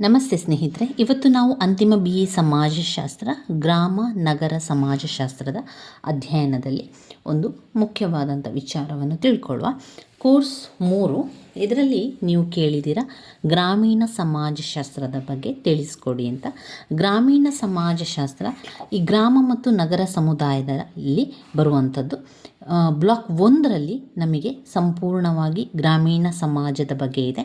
ನಮಸ್ತೆ ಸ್ನೇಹಿತರೆ, ಇವತ್ತು ನಾವು ಅಂತಿಮ ಬಿ ಎ ಸಮಾಜಶಾಸ್ತ್ರ, ಗ್ರಾಮ, ನಗರ ಸಮಾಜಶಾಸ್ತ್ರದ ಅಧ್ಯಯನದಲ್ಲಿ ಒಂದು ಮುಖ್ಯವಾದಂಥ ವಿಚಾರವನ್ನು ತಿಳ್ಕೊಳ್ಳುವ ಕೋರ್ಸ್ ಮೂರು. ಇದರಲ್ಲಿ ನೀವು ಕೇಳಿದ್ದೀರ, ಗ್ರಾಮೀಣ ಸಮಾಜಶಾಸ್ತ್ರದ ಬಗ್ಗೆ ತಿಳಿಸ್ಕೊಡಿ ಅಂತ. ಗ್ರಾಮೀಣ ಸಮಾಜಶಾಸ್ತ್ರ ಈ ಗ್ರಾಮ ಮತ್ತು ನಗರ ಸಮುದಾಯದಲ್ಲಿ ಬರುವಂಥದ್ದು. ಬ್ಲಾಕ್ ಒಂದರಲ್ಲಿ ನಮಗೆ ಸಂಪೂರ್ಣವಾಗಿ ಗ್ರಾಮೀಣ ಸಮಾಜದ ಬಗ್ಗೆ ಇದೆ.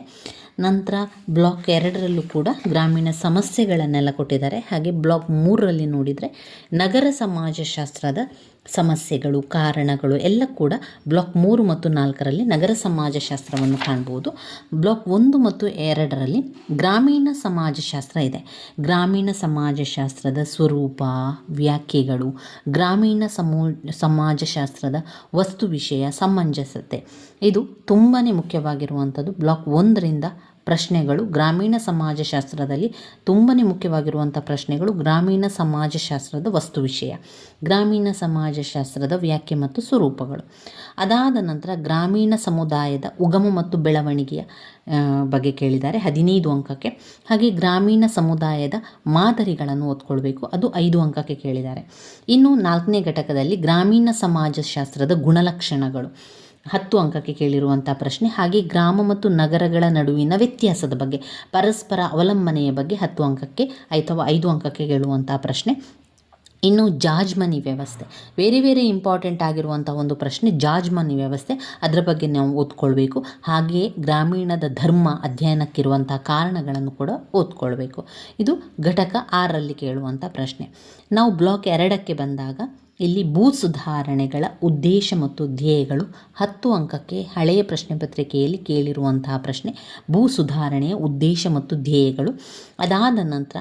ನಂತರ ಬ್ಲಾಕ್ ಎರಡರಲ್ಲೂ ಕೂಡ ಗ್ರಾಮೀಣ ಸಮಸ್ಯೆಗಳನ್ನೆಲ್ಲ ಕೊಟ್ಟಿದ್ದಾರೆ. ಹಾಗೆ ಬ್ಲಾಕ್ ಮೂರರಲ್ಲಿ ನೋಡಿದರೆ ನಗರ ಸಮಾಜಶಾಸ್ತ್ರದ ಸಮಸ್ಯೆಗಳು, ಕಾರಣಗಳು ಎಲ್ಲ ಕೂಡ ಬ್ಲಾಕ್ ಮೂರು ಮತ್ತು ನಾಲ್ಕರಲ್ಲಿ ನಗರ ಸಮಾಜಶಾಸ್ತ್ರವನ್ನು ಕಾಣ್ಬೋದು. ಬ್ಲಾಕ್ ಒಂದು ಮತ್ತು ಎರಡರಲ್ಲಿ ಗ್ರಾಮೀಣ ಸಮಾಜಶಾಸ್ತ್ರ ಇದೆ. ಗ್ರಾಮೀಣ ಸಮಾಜಶಾಸ್ತ್ರದ ಸ್ವರೂಪ, ವ್ಯಾಖ್ಯೆಗಳು, ಗ್ರಾಮೀಣ ಸಮೂ ಸಮಾಜಶಾಸ್ತ್ರದ ವಸ್ತು ವಿಷಯ, ಸಮಂಜಸತೆ, ಇದು ತುಂಬಾ ಮುಖ್ಯವಾಗಿರುವಂಥದ್ದು. ಬ್ಲಾಕ್ ಒಂದರಿಂದ ಪ್ರಶ್ನೆಗಳು ಗ್ರಾಮೀಣ ಸಮಾಜಶಾಸ್ತ್ರದಲ್ಲಿ ತುಂಬಾ ಮುಖ್ಯವಾಗಿರುವಂಥ ಪ್ರಶ್ನೆಗಳು ಗ್ರಾಮೀಣ ಸಮಾಜಶಾಸ್ತ್ರದ ವಸ್ತು ವಿಷಯ, ಗ್ರಾಮೀಣ ಸಮಾಜಶಾಸ್ತ್ರದ ವ್ಯಾಖ್ಯೆ ಮತ್ತು ಸ್ವರೂಪಗಳು. ಅದಾದ ನಂತರ ಗ್ರಾಮೀಣ ಸಮುದಾಯದ ಉಗಮ ಮತ್ತು ಬೆಳವಣಿಗೆಯ ಬಗ್ಗೆ ಕೇಳಿದ್ದಾರೆ ಹದಿನೈದು ಅಂಕಕ್ಕೆ. ಹಾಗೆ ಗ್ರಾಮೀಣ ಸಮುದಾಯದ ಮಾದರಿಗಳನ್ನು ಓದ್ಕೊಳ್ಬೇಕು, ಅದು ಐದು ಅಂಕಕ್ಕೆ ಕೇಳಿದ್ದಾರೆ. ಇನ್ನು ನಾಲ್ಕನೇ ಘಟಕದಲ್ಲಿ ಗ್ರಾಮೀಣ ಸಮಾಜಶಾಸ್ತ್ರದ ಗುಣಲಕ್ಷಣಗಳು. ಹತ್ತು ಅಂಕಕ್ಕೆ ಕೇಳಿರುವಂಥ ಪ್ರಶ್ನೆ. ಹಾಗೆ ಗ್ರಾಮ ಮತ್ತು ನಗರಗಳ ನಡುವಿನ ವ್ಯತ್ಯಾಸದ ಬಗ್ಗೆ, ಪರಸ್ಪರ ಅವಲಂಬನೆಯ ಬಗ್ಗೆ ಹತ್ತು ಅಂಕಕ್ಕೆ ಅಥವಾ ಐದು ಅಂಕಕ್ಕೆ ಕೇಳುವಂಥ ಪ್ರಶ್ನೆ. ಇನ್ನು ಜಾಜ್ ಮನಿ ವ್ಯವಸ್ಥೆ. ವೆರಿ ವೆರಿ ಇಂಪಾರ್ಟೆಂಟ್ ಆಗಿರುವಂಥ ಒಂದು ಪ್ರಶ್ನೆ ಜಾಜ್ ಮನಿ ವ್ಯವಸ್ಥೆ. ಅದರ ಬಗ್ಗೆ ನಾವು ಓದ್ಕೊಳ್ಬೇಕು. ಹಾಗೆಯೇ ಗ್ರಾಮೀಣದ ಧರ್ಮ ಅಧ್ಯಯನಕ್ಕಿರುವಂಥ ಕಾರಣಗಳನ್ನು ಕೂಡ ಓದ್ಕೊಳ್ಬೇಕು. ಇದು ಘಟಕ ಆರರಲ್ಲಿ ಕೇಳುವಂಥ ಪ್ರಶ್ನೆ. ನಾವು ಬ್ಲಾಕ್ ಎರಡಕ್ಕೆ ಬಂದಾಗ ಇಲ್ಲಿ ಭೂ ಸುಧಾರಣೆಗಳ ಉದ್ದೇಶ ಮತ್ತು ಧ್ಯೇಯಗಳು ಹತ್ತು ಅಂಕಕ್ಕೆ ಹಳೆಯ ಪ್ರಶ್ನೆ ಪತ್ರಿಕೆಯಲ್ಲಿ ಕೇಳಿರುವಂತಹ ಪ್ರಶ್ನೆ. ಭೂ ಸುಧಾರಣೆಯ ಉದ್ದೇಶ ಮತ್ತು ಧ್ಯೇಯಗಳು. ಅದಾದ ನಂತರ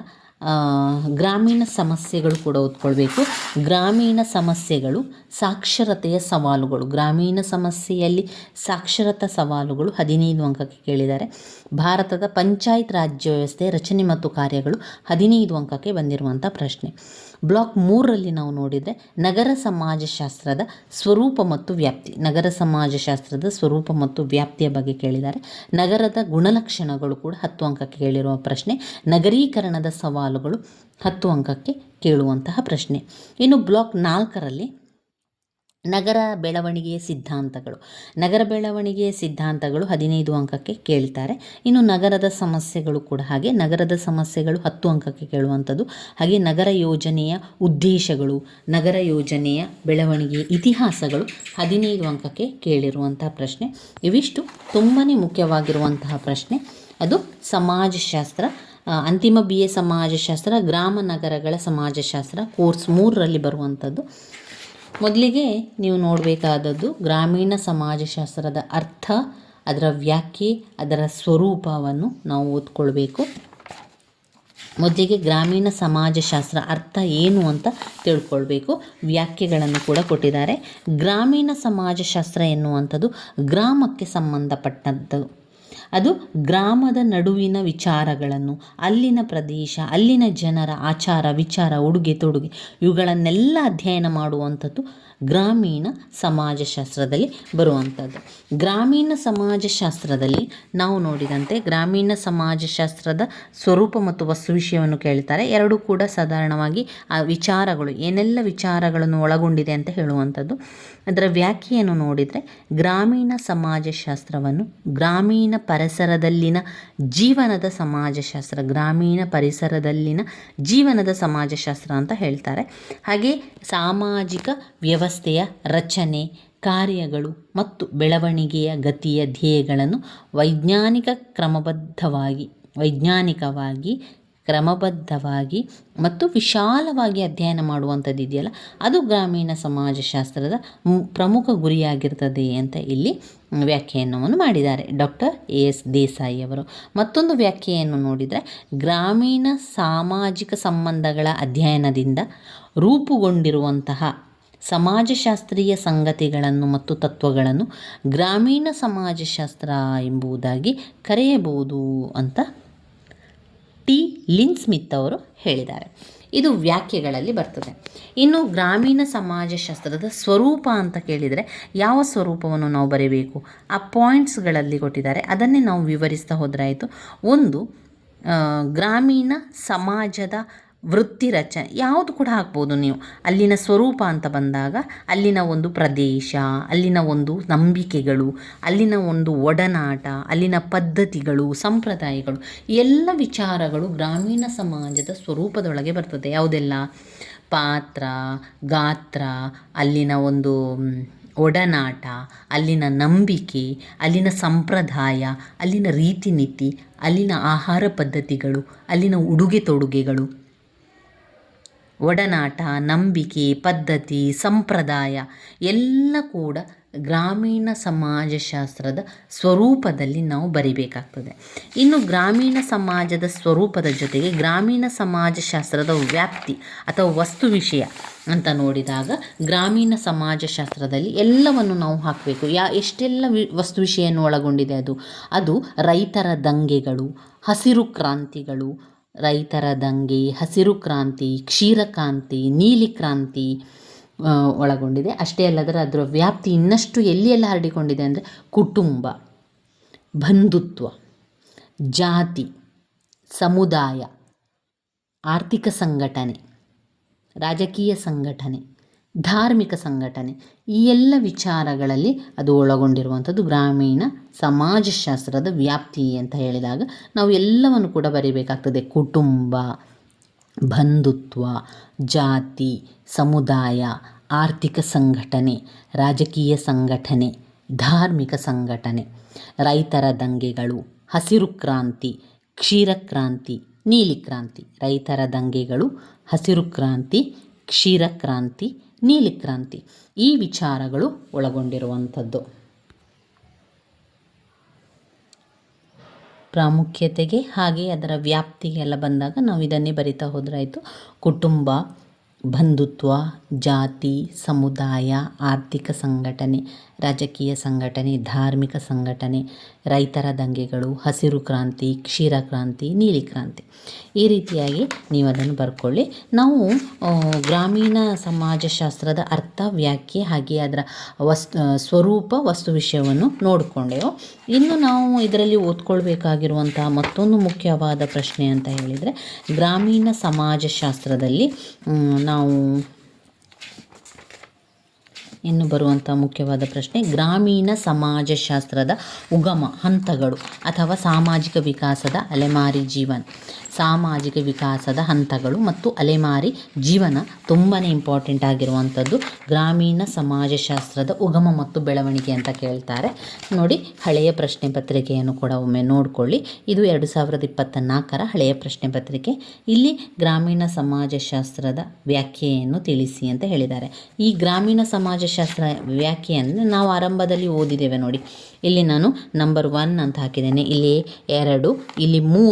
ಗ್ರಾಮೀಣ ಸಮಸ್ಯೆಗಳು ಕೂಡ ಓದ್ಕೊಳ್ಬೇಕು ಗ್ರಾಮೀಣ ಸಮಸ್ಯೆಗಳು ಸಾಕ್ಷರತೆಯ ಸವಾಲುಗಳು. ಗ್ರಾಮೀಣ ಸಮಸ್ಯೆಯಲ್ಲಿ ಸಾಕ್ಷರತಾ ಸವಾಲುಗಳು ಹದಿನೈದು ಅಂಕಕ್ಕೆ ಕೇಳಿದ್ದಾರೆ. ಭಾರತದ ಪಂಚಾಯತ್ ರಾಜ್ಯ ವ್ಯವಸ್ಥೆ ರಚನೆ ಮತ್ತು ಕಾರ್ಯಗಳು ಹದಿನೈದು ಅಂಕಕ್ಕೆ ಬಂದಿರುವಂಥ ಪ್ರಶ್ನೆ. ಬ್ಲಾಕ್ ಮೂರರಲ್ಲಿ ನಾವು ನೋಡಿದರೆ ನಗರ ಸಮಾಜಶಾಸ್ತ್ರದ ಸ್ವರೂಪ ಮತ್ತು ವ್ಯಾಪ್ತಿ. ನಗರ ಸಮಾಜಶಾಸ್ತ್ರದ ಸ್ವರೂಪ ಮತ್ತು ವ್ಯಾಪ್ತಿಯ ಬಗ್ಗೆ ಕೇಳಿದ್ದಾರೆ. ನಗರದ ಗುಣಲಕ್ಷಣಗಳು ಕೂಡ ಹತ್ತು ಅಂಕಕ್ಕೆ ಕೇಳಿರುವ ಪ್ರಶ್ನೆ. ನಗರೀಕರಣದ ಸವಾಲುಗಳು ಹತ್ತು ಅಂಕಕ್ಕೆ ಕೇಳುವಂತಹ ಪ್ರಶ್ನೆ. ಇನ್ನು ಬ್ಲಾಕ್ ನಾಲ್ಕರಲ್ಲಿ ನಗರ ಬೆಳವಣಿಗೆಯ ಸಿದ್ಧಾಂತಗಳು. ನಗರ ಬೆಳವಣಿಗೆಯ ಸಿದ್ಧಾಂತಗಳು ಹದಿನೈದು ಅಂಕಕ್ಕೆ ಕೇಳ್ತಾರೆ. ಇನ್ನು ನಗರದ ಸಮಸ್ಯೆಗಳು ಕೂಡ ಹಾಗೆ. ನಗರದ ಸಮಸ್ಯೆಗಳು ಹತ್ತು ಅಂಕಕ್ಕೆ ಕೇಳುವಂಥದ್ದು. ಹಾಗೆ ನಗರ ಯೋಜನೆಯ ಉದ್ದೇಶಗಳು, ನಗರ ಯೋಜನೆಯ ಬೆಳವಣಿಗೆಯ ಇತಿಹಾಸಗಳು ಹದಿನೈದು ಅಂಕಕ್ಕೆ ಕೇಳಿರುವಂತಹ ಪ್ರಶ್ನೆ. ಇವಿಷ್ಟು ತುಂಬಾ ಮುಖ್ಯವಾಗಿರುವಂತಹ ಪ್ರಶ್ನೆ. ಅದು ಸಮಾಜಶಾಸ್ತ್ರ ಅಂತಿಮ ಬಿ ಎ ಸಮಾಜಶಾಸ್ತ್ರ, ಗ್ರಾಮ ನಗರಗಳ ಸಮಾಜಶಾಸ್ತ್ರ ಕೋರ್ಸ್ ಮೂರರಲ್ಲಿ ಬರುವಂಥದ್ದು. ಮೊದಲಿಗೆ ನೀವು ನೋಡಬೇಕಾದದ್ದು ಗ್ರಾಮೀಣ ಸಮಾಜಶಾಸ್ತ್ರದ ಅರ್ಥ, ಅದರ ವ್ಯಾಖ್ಯೆ, ಅದರ ಸ್ವರೂಪವನ್ನು ನಾವು ಓದ್ಕೊಳ್ಬೇಕು. ಮೊದಲಿಗೆ ಗ್ರಾಮೀಣ ಸಮಾಜಶಾಸ್ತ್ರ ಅರ್ಥ ಏನು ಅಂತ ತಿಳ್ಕೊಳ್ಬೇಕು. ವ್ಯಾಖ್ಯೆಗಳನ್ನು ಕೂಡ ಕೊಟ್ಟಿದ್ದಾರೆ. ಗ್ರಾಮೀಣ ಸಮಾಜಶಾಸ್ತ್ರ ಎನ್ನುವಂಥದ್ದು ಗ್ರಾಮಕ್ಕೆ ಸಂಬಂಧಪಟ್ಟದ್ದು. ಅದು ಗ್ರಾಮದ ನಡುವಿನ ವಿಚಾರಗಳನ್ನು, ಅಲ್ಲಿನ ಪ್ರದೇಶ, ಅಲ್ಲಿನ ಜನರ ಆಚಾರ, ವಿಚಾರ, ಉಡುಗೆ ತೊಡುಗೆ ಇವುಗಳನ್ನೆಲ್ಲ ಅಧ್ಯಯನ ಮಾಡುವಂಥದ್ದು ಗ್ರಾಮೀಣ ಸಮಾಜಶಾಸ್ತ್ರದಲ್ಲಿ ಬರುವಂಥದ್ದು. ಗ್ರಾಮೀಣ ಸಮಾಜಶಾಸ್ತ್ರದಲ್ಲಿ ನಾವು ನೋಡಿದಂತೆ ಗ್ರಾಮೀಣ ಸಮಾಜಶಾಸ್ತ್ರದ ಸ್ವರೂಪ ಮತ್ತು ವಸ್ತು ವಿಷಯವನ್ನು ಕೇಳ್ತಾರೆ. ಎರಡೂ ಕೂಡ ಸಾಧಾರಣವಾಗಿ ಆ ವಿಚಾರಗಳು, ಏನೆಲ್ಲ ವಿಚಾರಗಳನ್ನು ಒಳಗೊಂಡಿದೆ ಅಂತ ಹೇಳುವಂಥದ್ದು. ಅದರ ವ್ಯಾಖ್ಯೆಯನ್ನು ನೋಡಿದರೆ ಗ್ರಾಮೀಣ ಸಮಾಜಶಾಸ್ತ್ರವನ್ನು, ಗ್ರಾಮೀಣ ಪರಿಸರದಲ್ಲಿನ ಜೀವನದ ಸಮಾಜಶಾಸ್ತ್ರ, ಗ್ರಾಮೀಣ ಪರಿಸರದಲ್ಲಿನ ಜೀವನದ ಸಮಾಜಶಾಸ್ತ್ರ ಅಂತ ಹೇಳ್ತಾರೆ. ಹಾಗೆ ಸಾಮಾಜಿಕ ವ್ಯವಸ್ಥೆಯ ರಚನೆ, ಕಾರ್ಯಗಳು ಮತ್ತು ಬೆಳವಣಿಗೆಯ ಗತಿಯ ಧ್ಯೇಯಗಳನ್ನು ವೈಜ್ಞಾನಿಕ ಕ್ರಮಬದ್ಧವಾಗಿ, ವೈಜ್ಞಾನಿಕವಾಗಿ ಕ್ರಮಬದ್ಧವಾಗಿ ಮತ್ತು ವಿಶಾಲವಾಗಿ ಅಧ್ಯಯನ ಮಾಡುವಂಥದ್ದು ಇದೆಯಲ್ಲ, ಅದು ಗ್ರಾಮೀಣ ಸಮಾಜಶಾಸ್ತ್ರದ ಪ್ರಮುಖ ಗುರಿಯಾಗಿರ್ತದೆ ಅಂತ ಇಲ್ಲಿ ವ್ಯಾಖ್ಯಾನವನ್ನು ಮಾಡಿದ್ದಾರೆ. Doctor A S. ದೇಸಾಯಿ ಅವರು ಮತ್ತೊಂದು ವ್ಯಾಖ್ಯೆಯನ್ನು ನೋಡಿದರೆ, ಗ್ರಾಮೀಣ ಸಾಮಾಜಿಕ ಸಂಬಂಧಗಳ ಅಧ್ಯಯನದಿಂದ ರೂಪುಗೊಂಡಿರುವಂತಹ ಸಮಾಜಶಾಸ್ತ್ರೀಯ ಸಂಗತಿಗಳನ್ನು ಮತ್ತು ತತ್ವಗಳನ್ನು ಗ್ರಾಮೀಣ ಸಮಾಜಶಾಸ್ತ್ರ ಎಂಬುದಾಗಿ ಕರೆಯಬಹುದು ಅಂತ ಟಿ. ಲಿನ್ ಸ್ಮಿತ್ ಅವರು ಹೇಳಿದ್ದಾರೆ. ಇದು ವ್ಯಾಖ್ಯೆಗಳಲ್ಲಿ ಬರ್ತದೆ. ಇನ್ನು ಗ್ರಾಮೀಣ ಸಮಾಜಶಾಸ್ತ್ರದ ಸ್ವರೂಪ ಅಂತ ಕೇಳಿದರೆ ಯಾವ ಸ್ವರೂಪವನ್ನು ನಾವು ಬರೀಬೇಕು? ಆ ಪಾಯಿಂಟ್ಸ್ಗಳಲ್ಲಿ ಕೊಟ್ಟಿದ್ದಾರೆ. ಅದನ್ನೇ ನಾವು ವಿವರಿಸ್ತಾ ಹೋದ್ರಾಯಿತು. ಒಂದು ಗ್ರಾಮೀಣ ಸಮಾಜದ ವೃತ್ತಿ ರಚನೆ ಯಾವುದು ಕೂಡ ಹಾಕ್ಬೋದು ನೀವು. ಅಲ್ಲಿನ ಸ್ವರೂಪ ಅಂತ ಬಂದಾಗ ಅಲ್ಲಿನ ಒಂದು ಪ್ರದೇಶ, ಅಲ್ಲಿನ ಒಂದು ನಂಬಿಕೆಗಳು, ಅಲ್ಲಿನ ಒಂದು ಒಡನಾಟ, ಅಲ್ಲಿನ ಪದ್ಧತಿಗಳು, ಸಂಪ್ರದಾಯಗಳು, ಎಲ್ಲ ವಿಚಾರಗಳು ಗ್ರಾಮೀಣ ಸಮಾಜದ ಸ್ವರೂಪದೊಳಗೆ ಬರ್ತದೆ. ಯಾವುದೆಲ್ಲ? ಪಾತ್ರ, ಗಾತ್ರ, ಅಲ್ಲಿನ ಒಂದು ಒಡನಾಟ, ಅಲ್ಲಿನ ನಂಬಿಕೆ, ಅಲ್ಲಿನ ಸಂಪ್ರದಾಯ, ಅಲ್ಲಿನ ರೀತಿ ನೀತಿ ಅಲ್ಲಿನ ಆಹಾರ ಪದ್ಧತಿಗಳು, ಅಲ್ಲಿನ ಉಡುಗೆ ತೊಡುಗೆಗಳು. ಒಡನಾಟ, ನಂಬಿಕೆ, ಪದ್ಧತಿ, ಸಂಪ್ರದಾಯ ಎಲ್ಲ ಕೂಡ ಗ್ರಾಮೀಣ ಸಮಾಜಶಾಸ್ತ್ರದ ಸ್ವರೂಪದಲ್ಲಿ ನಾವು ಬರಿಬೇಕಾಗ್ತದೆ. ಇನ್ನು ಗ್ರಾಮೀಣ ಸಮಾಜದ ಸ್ವರೂಪದ ಜೊತೆಗೆ ಗ್ರಾಮೀಣ ಸಮಾಜಶಾಸ್ತ್ರದ ವ್ಯಾಪ್ತಿ ಅಥವಾ ವಸ್ತು ವಿಷಯ ಅಂತ ನೋಡಿದಾಗ ಗ್ರಾಮೀಣ ಸಮಾಜಶಾಸ್ತ್ರದಲ್ಲಿ ಎಲ್ಲವನ್ನು ನಾವು ಹಾಕಬೇಕು. ಯಾ, ಎಷ್ಟೆಲ್ಲ ವಿ, ವಸ್ತು ವಿಷಯನ್ನು ಒಳಗೊಂಡಿದೆ ಅದು? ಅದು ರೈತರ ದಂಗೆಗಳು, ಹಸಿರು ಕ್ರಾಂತಿಗಳು ರೈತರ ದಂಗೆ, ಹಸಿರು ಕ್ರಾಂತಿ ಕ್ಷೀರಕ್ರಾಂತಿ ನೀಲಿ ಕ್ರಾಂತಿ ಒಳಗೊಂಡಿದೆ. ಅಷ್ಟೇ ಅಲ್ಲದರ ಅದರ ವ್ಯಾಪ್ತಿ ಇನ್ನಷ್ಟು ಎಲ್ಲಿ ಎಲ್ಲ ಹರಡಿಕೊಂಡಿದೆ ಅಂದರೆ ಕುಟುಂಬ, ಬಂಧುತ್ವ, ಜಾತಿ, ಸಮುದಾಯ, ಆರ್ಥಿಕ ಸಂಘಟನೆ, ರಾಜಕೀಯ ಸಂಘಟನೆ. ಧಾರ್ಮಿಕ ಸಂಘಟನೆ. ಈ ಎಲ್ಲ ವಿಚಾರಗಳಲ್ಲಿ ಅದು ಒಳಗೊಂಡಿರುವಂಥದ್ದು ಗ್ರಾಮೀಣ ಸಮಾಜಶಾಸ್ತ್ರದ ವ್ಯಾಪ್ತಿ ಅಂತ ಹೇಳಿದಾಗ ನಾವು ಎಲ್ಲವನ್ನು ಕೂಡ ಬರೀಬೇಕಾಗ್ತದೆ. ಕುಟುಂಬ, ಬಂಧುತ್ವ, ಜಾತಿ, ಸಮುದಾಯ, ಆರ್ಥಿಕ ಸಂಘಟನೆ, ರಾಜಕೀಯ ಸಂಘಟನೆ, ಧಾರ್ಮಿಕ ಸಂಘಟನೆ, ರೈತರ ದಂಗೆಗಳು, ಹಸಿರು ಕ್ರಾಂತಿ ಕ್ಷೀರಕ್ರಾಂತಿ ನೀಲಿ ಕ್ರಾಂತಿ. ರೈತರ ದಂಗೆಗಳು, ಹಸಿರು ಕ್ರಾಂತಿ ಕ್ಷೀರಕ್ರಾಂತಿ ಕ್ರಾಂತಿ ಈ ವಿಚಾರಗಳು ಒಳಗೊಂಡಿರುವಂಥದ್ದು. ಪ್ರಾಮುಖ್ಯತೆಗೆ ಹಾಗೆ ಅದರ ವ್ಯಾಪ್ತಿಗೆಲ್ಲ ಬಂದಾಗ ನಾವು ಇದನ್ನೇ ಬರಿತಾ ಹೋದ್ರಾಯಿತು. ಕುಟುಂಬ, ಬಂಧುತ್ವ, ಜಾತಿ, ಸಮುದಾಯ, ಆರ್ಥಿಕ ಸಂಘಟನೆ ರಾಜಕೀಯ ಸಂಘಟನೆ, ಧಾರ್ಮಿಕ ಸಂಘಟನೆ, ರೈತರ ದಂಗೆಗಳು, ಹಸಿರು ಕ್ರಾಂತಿ, ಕ್ಷೀರ ಕ್ರಾಂತಿ, ನೀಲಿ ಕ್ರಾಂತಿ. ಈ ರೀತಿಯಾಗಿ ನೀವು ಅದನ್ನು ಬರ್ಕೊಳ್ಳಿ. ನಾವು ಗ್ರಾಮೀಣ ಸಮಾಜಶಾಸ್ತ್ರದ ಅರ್ಥ, ವ್ಯಾಖ್ಯೆ ಹಾಗೆ ಅದರ ವಸ್ ಸ್ವರೂಪ, ವಸ್ತು ವಿಷಯವನ್ನು ನೋಡಿಕೊಂಡೆವು. ಇನ್ನು ನಾವು ಇದರಲ್ಲಿ ಓದ್ಕೊಳ್ಬೇಕಾಗಿರುವಂತಹ ಮತ್ತೊಂದು ಮುಖ್ಯವಾದ ಪ್ರಶ್ನೆ ಅಂತ ಹೇಳಿದರೆ, ಗ್ರಾಮೀಣ ಸಮಾಜಶಾಸ್ತ್ರದಲ್ಲಿ ನಾವು ಇನ್ನು ಬರುವಂಥ ಮುಖ್ಯವಾದ ಪ್ರಶ್ನೆ, ಗ್ರಾಮೀಣ ಸಮಾಜಶಾಸ್ತ್ರದ ಉಗಮ ಹಂತಗಳು ಅಥವಾ ಸಾಮಾಜಿಕ ವಿಕಾಸದ ಅಲೆಮಾರಿ ಜೀವನ. ಸಾಮಾಜಿಕ ವಿಕಾಸದ ಹಂತಗಳು ಮತ್ತು ಅಲೆಮಾರಿ ಜೀವನ ತುಂಬಾ ಇಂಪಾರ್ಟೆಂಟ್ ಆಗಿರುವಂಥದ್ದು ಗ್ರಾಮೀಣ ಸಮಾಜಶಾಸ್ತ್ರದ ಉಗಮ ಮತ್ತು ಬೆಳವಣಿಗೆ ಅಂತ ಕೇಳ್ತಾರೆ. ನೋಡಿ, ಹಳೆಯ ಪ್ರಶ್ನೆ ಪತ್ರಿಕೆಯನ್ನು ಕೂಡ ಒಮ್ಮೆ ನೋಡಿಕೊಳ್ಳಿ. ಇದು ಎರಡು ಸಾವಿರದ ಇಪ್ಪತ್ತ ನಾಲ್ಕರ ಹಳೆಯ ಪ್ರಶ್ನೆ ಪತ್ರಿಕೆ. ಇಲ್ಲಿ ಗ್ರಾಮೀಣ ಸಮಾಜಶಾಸ್ತ್ರದ ವ್ಯಾಖ್ಯೆಯನ್ನು ತಿಳಿಸಿ ಅಂತ ಹೇಳಿದ್ದಾರೆ. ಈ ಗ್ರಾಮೀಣ ಸಮಾಜಶಾಸ್ತ್ರ ವ್ಯಾಖ್ಯೆಯನ್ನು ನಾವು ಆರಂಭದಲ್ಲಿ ಓದಿದ್ದೇವೆ ನೋಡಿ. ಇಲ್ಲಿ ನಾನು ನಂಬರ್ ಒನ್ ಅಂತ ಹಾಕಿದ್ದೇನೆ. ಇಲ್ಲಿ ಎರಡು, ಇಲ್ಲಿ ಮೂ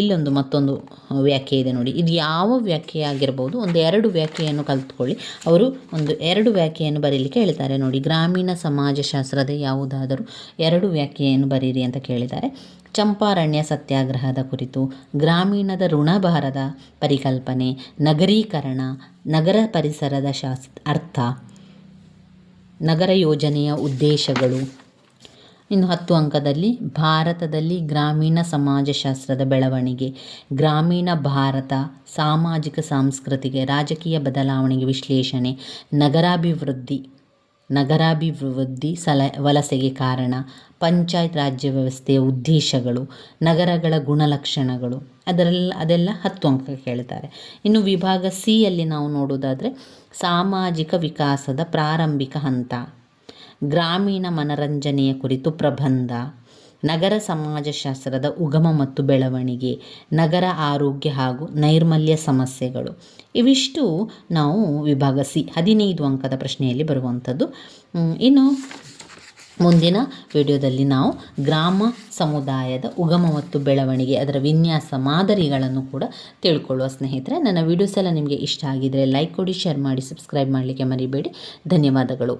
ಇಲ್ಲೊಂದು ಮತ್ತೊಂದು ವ್ಯಾಖ್ಯೆ ಇದೆ ನೋಡಿ. ಇದು ಯಾವ ವ್ಯಾಖ್ಯೆ ಆಗಿರ್ಬೋದು, ಒಂದು ಎರಡು ವ್ಯಾಖ್ಯೆಯನ್ನು ಕಲಿತ್ಕೊಳ್ಳಿ. ಅವರು ಒಂದು ಎರಡು ವ್ಯಾಖ್ಯೆಯನ್ನು ಬರೀಲಿಕ್ಕೆ ಹೇಳ್ತಾರೆ ನೋಡಿ. ಗ್ರಾಮೀಣ ಸಮಾಜಶಾಸ್ತ್ರದ ಯಾವುದಾದರೂ ಎರಡು ವ್ಯಾಖ್ಯೆಯನ್ನು ಬರೀರಿ ಅಂತ ಕೇಳಿದ್ದಾರೆ. ಚಂಪಾರಣ್ಯ ಸತ್ಯಾಗ್ರಹದ ಕುರಿತು, ಗ್ರಾಮೀಣದ ಋಣಭಾರದ ಪರಿಕಲ್ಪನೆ, ನಗರೀಕರಣ, ನಗರ ಪರಿಸರದ ಶಾಸ್, ಅರ್ಥ ನಗರ ಯೋಜನೆಯ ಉದ್ದೇಶಗಳು. ಇನ್ನು ಹತ್ತು ಅಂಕದಲ್ಲಿ ಭಾರತದಲ್ಲಿ ಗ್ರಾಮೀಣ ಸಮಾಜಶಾಸ್ತ್ರದ ಬೆಳವಣಿಗೆ. ಗ್ರಾಮೀಣ ಭಾರತ, ಸಾಮಾಜಿಕ ಸಾಂಸ್ಕೃತಿಗೆ ರಾಜಕೀಯ ಬದಲಾವಣೆಗೆ ವಿಶ್ಲೇಷಣೆ, ನಗರಾಭಿವೃದ್ಧಿ. ನಗರಾಭಿವೃದ್ಧಿ ಸಲ, ವಲಸೆಗೆ ಕಾರಣ ಪಂಚಾಯತ್ ರಾಜ್ಯ ವ್ಯವಸ್ಥೆಯ ಉದ್ದೇಶಗಳು, ನಗರಗಳ ಗುಣಲಕ್ಷಣಗಳು ಅದರಲ್ಲ ಅದೆಲ್ಲ ಹತ್ತು ಅಂಕ ಕೇಳ್ತಾರೆ ಇನ್ನು ವಿಭಾಗ ಸಿ ಯಲ್ಲಿ ನಾವು ನೋಡೋದಾದರೆ ಸಾಮಾಜಿಕ ವಿಕಾಸದ ಪ್ರಾರಂಭಿಕ ಹಂತ, ಗ್ರಾಮೀಣ ಮನರಂಜನೆಯ ಕುರಿತು ಪ್ರಬಂಧ ನಗರ ಸಮಾಜಶಾಸ್ತ್ರದ ಉಗಮ ಮತ್ತು ಬೆಳವಣಿಗೆ, ನಗರ ಆರೋಗ್ಯ ಹಾಗೂ ನೈರ್ಮಲ್ಯ ಸಮಸ್ಯೆಗಳು. ಇವಿಷ್ಟು ನಾವು ವಿಭಾಗ ಸಿ ಹದಿನೈದು ಅಂಕದ ಪ್ರಶ್ನೆಯಲ್ಲಿ ಬರುವಂಥದ್ದು. ಇನ್ನು ಮುಂದಿನ ವಿಡಿಯೋದಲ್ಲಿ ನಾವು ಗ್ರಾಮ ಸಮುದಾಯದ ಉಗಮ ಮತ್ತು ಬೆಳವಣಿಗೆ, ಅದರ ವಿನ್ಯಾಸ ಮಾದರಿಗಳನ್ನು ಕೂಡ ತಿಳ್ಕೊಳ್ಳುವ ಸ್ನೇಹಿತರೆ. ನನ್ನ ವಿಡಿಯೋಸ್ ಎಲ್ಲ ನಿಮಗೆ ಇಷ್ಟ ಆಗಿದರೆ ಲೈಕ್ ಕೊಡಿ, ಶೇರ್ ಮಾಡಿ, ಸಬ್ಸ್ಕ್ರೈಬ್ ಮಾಡಲಿಕ್ಕೆ ಮರಿಬೇಡಿ. ಧನ್ಯವಾದಗಳು.